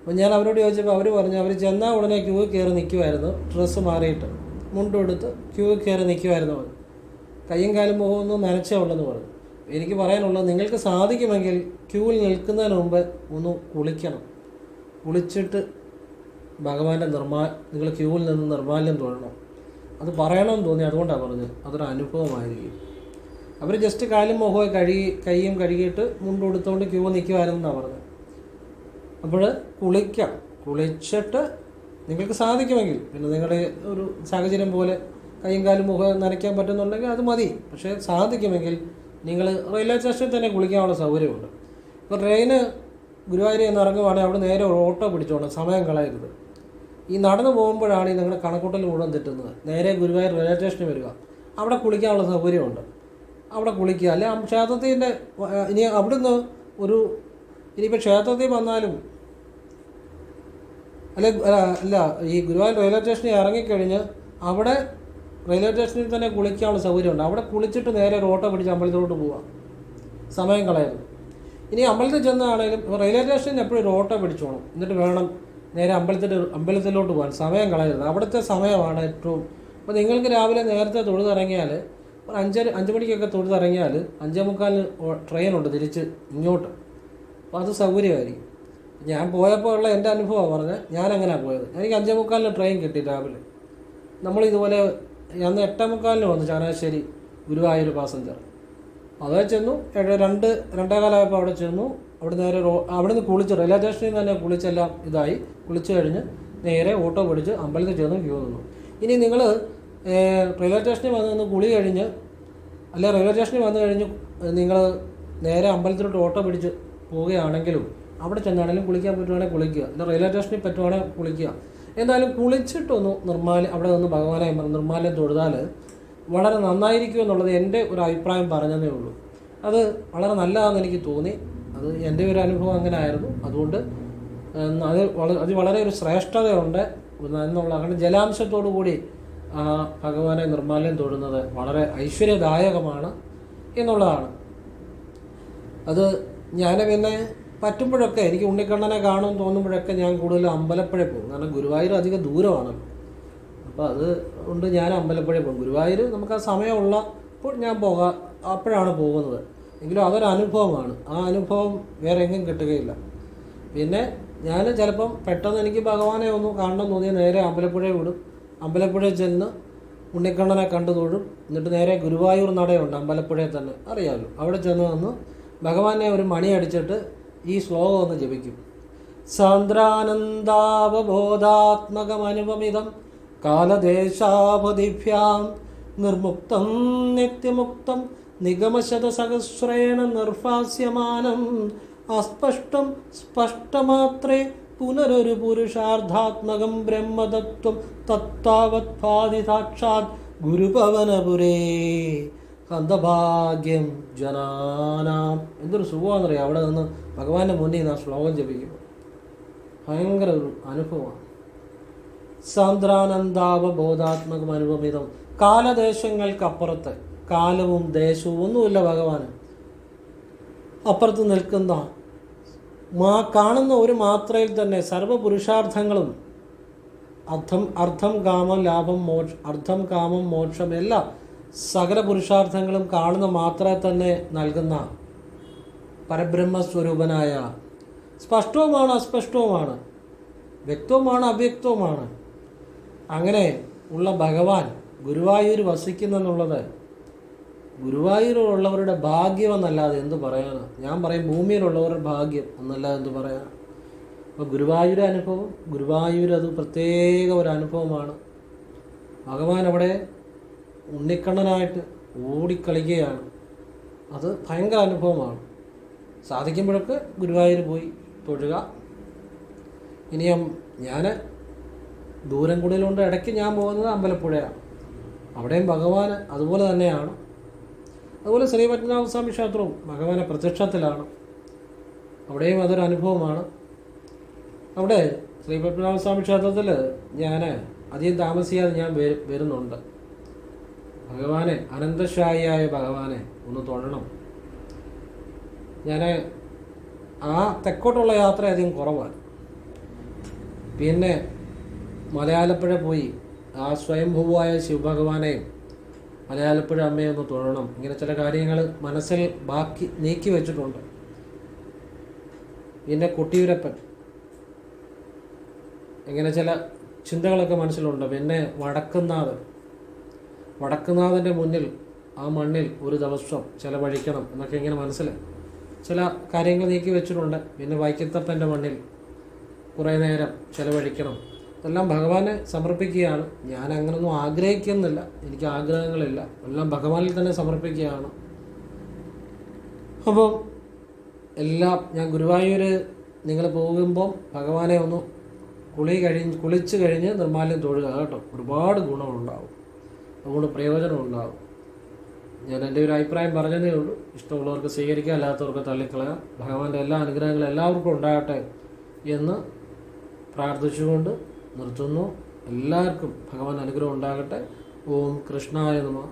അപ്പോൾ ഞാൻ അവരോട് ചോദിച്ചപ്പോൾ അവർ പറഞ്ഞു അവർ ചെന്നാൽ ഉടനെ ക്യൂ കയറി നിൽക്കുമായിരുന്നു ഡ്രസ്സ് മാറിയിട്ട് മുണ്ടെടുത്ത് ക്യൂ കയറി നിൽക്കുമായിരുന്നു അവർ കയ്യും കാലും മുഖമൊന്നും നനച്ചേ ഉള്ളെന്ന് പറഞ്ഞു. എനിക്ക് പറയാനുള്ളത് നിങ്ങൾക്ക് സാധിക്കുമെങ്കിൽ ക്യൂവിൽ നിൽക്കുന്നതിന് മുമ്പ് ഒന്ന് കുളിക്കണം. കുളിച്ചിട്ട് ഭഗവാന്റെ നിർമാ നിങ്ങൾ ക്യൂവിൽ നിന്ന് നിർമാല്യം തൊഴണം. അത് പറയണമെന്ന് തോന്നി അതുകൊണ്ടാണ് പറഞ്ഞത്. അതൊരു അനുഭവമായിരിക്കും. അവർ ജസ്റ്റ് കാലും മുഖവും കഴുകി കൈയും കഴുകിയിട്ട് മുണ്ട് കൊടുത്തുകൊണ്ട് ക്യൂ നിൽക്കുമായിരുന്നാണ് പറഞ്ഞത്. അപ്പോൾ കുളിക്കാം. കുളിച്ചിട്ട് നിങ്ങൾക്ക് സാധിക്കുമെങ്കിൽ പിന്നെ നിങ്ങളുടെ ഒരു സാഹചര്യം പോലെ കൈയും കാലും മുഖം നനയ്ക്കാൻ പറ്റുന്നുണ്ടെങ്കിൽ അത് മതി. പക്ഷേ സാധിക്കുമെങ്കിൽ നിങ്ങൾ റെയിൽവേ സ്റ്റേഷനിൽ തന്നെ കുളിക്കാനുള്ള സൗകര്യമുണ്ട്. ഇപ്പോൾ ട്രെയിന് ഗുരുവായൂരിൽ നിന്ന് ഇറങ്ങുവാണെങ്കിൽ അവിടെ നേരെ ഒരു ഓട്ടോ പിടിച്ചോണം സമയം കളയരുത്. ഈ നടന്നു പോകുമ്പോഴാണ് ഈ നിങ്ങളുടെ കണക്കൂട്ടൽ മുഴുവൻ തെറ്റുന്നത്. നേരെ ഗുരുവായൂർ റെയിൽവേ സ്റ്റേഷനിൽ വരിക. അവിടെ കുളിക്കാനുള്ള സൗകര്യമുണ്ട്. അവിടെ കുളിക്കുക. അല്ലെ ക്ഷേത്രത്തിന്റെ ഇനി അവിടുന്ന് ഒരു ഇനിയിപ്പോൾ ക്ഷേത്രത്തിൽ വന്നാലും അല്ലെ അല്ല ഈ ഗുരുവായൂർ റെയിൽവേ സ്റ്റേഷനിൽ ഇറങ്ങിക്കഴിഞ്ഞ് അവിടെ റെയിൽവേ സ്റ്റേഷനിൽ തന്നെ കുളിക്കാനുള്ള സൗകര്യമുണ്ട്. അവിടെ കുളിച്ചിട്ട് നേരെ ഒരു ഓട്ടോ പിടിച്ച് അമ്പലത്തിലോട്ട് പോവാം സമയം കളയരുത്. ഇനി അമ്പലത്തിൽ ചെന്നാണെങ്കിലും റെയിൽവേ സ്റ്റേഷനിൽ നിന്ന് എപ്പോഴും ഒരു ഓട്ടോ പിടിച്ചോണം എന്നിട്ട് വേണം നേരെ അമ്പലത്തിൽ അമ്പലത്തിലോട്ട് പോകാൻ. സമയം കളയരുത്. അവിടുത്തെ സമയമാണ് ഏറ്റവും അപ്പോൾ നിങ്ങൾക്ക് രാവിലെ നേരത്തെ തൊഴുതിറങ്ങിയാൽ ഒരു അഞ്ചര അഞ്ച് മണിക്കൊക്കെ തൊഴുതിറങ്ങിയാൽ അഞ്ചേ മുക്കാലിന് ട്രെയിനുണ്ട് തിരിച്ച് ഇങ്ങോട്ട്. അപ്പോൾ അത് സൗകര്യമായിരിക്കും. ഞാൻ പോയപ്പോൾ ഉള്ള എന്റെ അനുഭവമാണ് പറഞ്ഞത് ഞാൻ അങ്ങനെയാണ് പോയത്. എനിക്ക് അഞ്ചേ മുക്കാലിന് ട്രെയിൻ കിട്ടി രാവിലെ. നമ്മൾ ഇതുപോലെ അന്ന് എട്ടേ മുക്കാലിന് വന്നു ചങ്ങനാശ്ശേരി ഗുരുവായൂർ പാസഞ്ചർ അവിടെ ചെന്നു. രണ്ട് രണ്ടേകാലമായപ്പോൾ അവിടെ ചെന്നു. അവിടെ നേരെ റോ അവിടെ നിന്ന് കുളിച്ച്. റെയിൽവേ സ്റ്റേഷനിൽ തന്നെ കുളിച്ചെല്ലാം ഇതായി. കുളിച്ച് കഴിഞ്ഞ് നേരെ ഓട്ടോ പിടിച്ച് അമ്പലത്തിൽ ചെന്ന് ക്യൂ നിന്നു. ഇനി നിങ്ങൾ റെയിൽവേ സ്റ്റേഷനിൽ വന്ന് നിന്ന് കുളി കഴിഞ്ഞ് അല്ല റെയിൽവേ സ്റ്റേഷനിൽ വന്നു കഴിഞ്ഞ് നിങ്ങൾ നേരെ അമ്പലത്തിലോട്ട് ഓട്ടോ പിടിച്ച് പോവുകയാണെങ്കിലും അവിടെ ചെന്നാണെങ്കിലും കുളിക്കാൻ പറ്റുവാണെങ്കിൽ കുളിക്കുക. അല്ല റെയിൽവേ സ്റ്റേഷനിൽ പറ്റുവാണെങ്കിൽ കുളിക്കുക. എന്തായാലും കുളിച്ചിട്ടൊന്ന് നിർമ്മാല്യം അവിടെ നിന്ന് ഭഗവാനെ നിർമ്മാല്യം തൊഴുതാൽ വളരെ നന്നായിരിക്കും എന്നുള്ളത് എന്റെ ഒരു അഭിപ്രായം പറഞ്ഞതേ ഉള്ളൂ. അത് വളരെ നല്ലതാണെന്ന് എനിക്ക് തോന്നി. അത് എന്റെ ഒരു അനുഭവം അങ്ങനെ ആയിരുന്നു. അതുകൊണ്ട് അത് വളരെ അത് വളരെ ഒരു ശ്രേഷ്ഠതയുണ്ട്. എന്നുള്ള അങ്ങനെ ജലാംശത്തോടു കൂടി ആ ഭഗവാനെ നിർമ്മാല്യം തൊടുന്നത് വളരെ ഐശ്വര്യദായകമാണ് എന്നുള്ളതാണ്. അത് ഞാൻ പിന്നെ പറ്റുമ്പോഴൊക്കെ എനിക്ക് ഉണ്ണിക്കണ്ണനെ കാണുമെന്ന് തോന്നുമ്പോഴൊക്കെ ഞാൻ കൂടുതൽ അമ്പലപ്പുഴ പോകും. കാരണം ഗുരുവായൂർ അധികം ദൂരമാണല്ലോ അപ്പോൾ അത് കൊണ്ട് ഞാൻ അമ്പലപ്പുഴ പോകും ഗുരുവായൂർ നമുക്ക് ആ സമയമുള്ള ഇപ്പോൾ ഞാൻ പോകാം. അപ്പോഴാണ് പോകുന്നത്. എങ്കിലും അതൊരു അനുഭവമാണ്. ആ അനുഭവം വേറെ എങ്ങും കിട്ടുകയില്ല. പിന്നെ ഞാൻ ചിലപ്പം പെട്ടെന്ന് എനിക്ക് ഭഗവാനെ ഒന്ന് കാണണം തോന്നിയാൽ നേരെ അമ്പലപ്പുഴ വിടും. അമ്പലപ്പുഴയിൽ ചെന്ന് ഉണ്ണിക്കണ്ണനെ കണ്ടു തൊഴും. എന്നിട്ട് നേരെ ഗുരുവായൂർ നടയുണ്ട്. അമ്പലപ്പുഴയിൽ തന്നെ. അറിയാമല്ലോ അവിടെ ചെന്ന് വന്ന് ഭഗവാനെ ഒരു മണി അടിച്ചിട്ട് ഈ ശ്ലോകം ഒന്ന് ജപിക്കും. സാന്ദ്രാനന്ദാവബോധാത്മകമനുപമിതം കാലദേശാപതിഭ്യാം നിർമുക്തം നിത്യമുക്തം നിഗമശതസഹസ്രേണ നിർഭാസ്യമാനം. അസ്പഷ്ടം സ്പഷ്ടമാത്രേ പുനരൊരു പുരുഷാർത്ഥാത്മകം ബ്രഹ്മതത്വം തത്താവത് ഭാതി സാക്ഷാത് ഗുരുഭവനപുരേ. കന്ദഭാഗ്യം ജനാനാം. എന്തൊരു സുഖമാണെന്നറിയാം. അവിടെ നിന്ന് ഭഗവാന്റെ മുന്നിൽ നിന്ന് ആ ശ്ലോകം ജപിക്കും ഭയങ്കര ഒരു അനുഭവമാണ്. സാന്ദ്രാനന്ദാവബോധാത്മകം അനുപമിതം കാലദേശങ്ങൾക്കപ്പുറത്ത് കാലവും ദേശവും ഒന്നുമില്ല ഭഗവാന്. അപ്പുറത്ത് നിൽക്കുന്ന മാ കാണുന്ന ഒരു മാത്രയിൽ തന്നെ സർവപുരുഷാർത്ഥങ്ങളും അർത്ഥം അർത്ഥം കാമം ലാഭം മോക്ഷ അർത്ഥം കാമം മോക്ഷം എല്ലാം സകല പുരുഷാർത്ഥങ്ങളും കാണുന്ന മാത്രമേ തന്നെ നൽകുന്ന പരബ്രഹ്മസ്വരൂപനായ സ്പഷ്ടവുമാണ് അസ്പഷ്ടവുമാണ് വ്യക്തവുമാണ് അവ്യക്തവുമാണ്. അങ്ങനെ ഉള്ള ഭഗവാൻ ഗുരുവായൂർ വസിക്കുന്നെന്നുള്ളത് ഗുരുവായൂരുള്ളവരുടെ ഭാഗ്യം എന്നല്ലാതെ എന്ത് പറയാനാണ് ഞാൻ പറയും ഭൂമിയിലുള്ളവരുടെ ഭാഗ്യം എന്നല്ലാതെ എന്ത് പറയാനാണ് അപ്പോൾ ഗുരുവായൂർ അനുഭവം ഗുരുവായൂർ അത് പ്രത്യേക ഒരു അനുഭവമാണ്. ഭഗവാൻ അവിടെ ഉണ്ണിക്കണ്ണനായിട്ട് ഓടിക്കളിക്കുകയാണ്. അത് ഭയങ്കര അനുഭവമാണ്. സാധിക്കുമ്പോഴൊക്കെ ഗുരുവായൂർ പോയി തൊഴുക. ഇനിയും ഞാൻ ദൂരം കൂടുതലുണ്ട്. ഇടയ്ക്ക് ഞാൻ പോകുന്നത് അമ്പലപ്പുഴയാണ്. അവിടെയും ഭഗവാൻ അതുപോലെ തന്നെയാണ്. അതുപോലെ ശ്രീ പത്മനാഭസ്വാമി ക്ഷേത്രവും ഭഗവാനെ പ്രത്യക്ഷത്തിലാണ് അവിടെയും അതൊരു അനുഭവമാണ്. അവിടെ ശ്രീ പത്മനാഭസ്വാമി ക്ഷേത്രത്തിൽ ഞാൻ അധികം താമസിയാതെ ഞാൻ വരു- വരുന്നുണ്ട്. ഭഗവാനെ അനന്തശായിയായ ഭഗവാനെ ഒന്ന് തൊഴണം. ഞാൻ ആ തെക്കോട്ടുള്ള യാത്ര അധികം കുറവാണ്. പിന്നെ മലയാളപ്പുഴ പോയി. ആ സ്വയംഭൂവായ ശിവഭഗവാനെയും മലയാളപ്പുഴ അമ്മയെ ഒന്ന് തൊഴണം. ഇങ്ങനെ ചില കാര്യങ്ങൾ മനസ്സിൽ ബാക്കി നീക്കി വെച്ചിട്ടുണ്ട്. പിന്നെ കൊട്ടിയൂരപ്പൻ. ഇങ്ങനെ ചില ചിന്തകളൊക്കെ മനസ്സിലുണ്ട്. പിന്നെ വടക്കുന്നാഥൻ. വടക്കുന്നാഥന്റെ മുന്നിൽ ആ മണ്ണിൽ ഒരു ദിവസം ചിലവഴിക്കണം എന്നൊക്കെ ഇങ്ങനെ മനസ്സിൽ ചില കാര്യങ്ങൾ നീക്കി വെച്ചിട്ടുണ്ട്. പിന്നെ വൈക്കത്തപ്പന്റെ മണ്ണിൽ കുറേ നേരം ചിലവഴിക്കണം. ഇതെല്ലാം ഭഗവാനെ സമർപ്പിക്കുകയാണ്. ഞാൻ അങ്ങനൊന്നും ആഗ്രഹിക്കുന്നില്ല. എനിക്ക് ആഗ്രഹങ്ങളില്ല. എല്ലാം ഭഗവാനിൽ തന്നെ സമർപ്പിക്കുകയാണ്. അപ്പം എല്ലാം ഞാൻ ഗുരുവായൂർ നിങ്ങൾ പോകുമ്പം ഭഗവാനെ ഒന്ന് കുളി കഴിഞ്ഞ് കുളിച്ച് കഴിഞ്ഞ് നിർമ്മാല്യം തൊഴുക. കേട്ടോ? ഒരുപാട് ഗുണമുണ്ടാവും. അതുകൊണ്ട് പ്രയോജനം ഉണ്ടാവും ഞാൻ എന്റെ ഒരു അഭിപ്രായം പറഞ്ഞതേ ഉള്ളൂ. ഇഷ്ടമുള്ളവർക്ക് സ്വീകരിക്കുക അല്ലാത്തവർക്ക് തള്ളിക്കളയാം ഭഗവാന്റെ എല്ലാ അനുഗ്രഹങ്ങളും എല്ലാവർക്കും ഉണ്ടാകട്ടെ എന്ന് പ്രാർത്ഥിച്ചുകൊണ്ട് നിർത്തുന്നു. എല്ലാവർക്കും ഭഗവാൻ അനുഗ്രഹം ഉണ്ടാകട്ടെ. ഓം കൃഷ്ണായ നമ.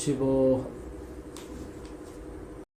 ശിവോഹം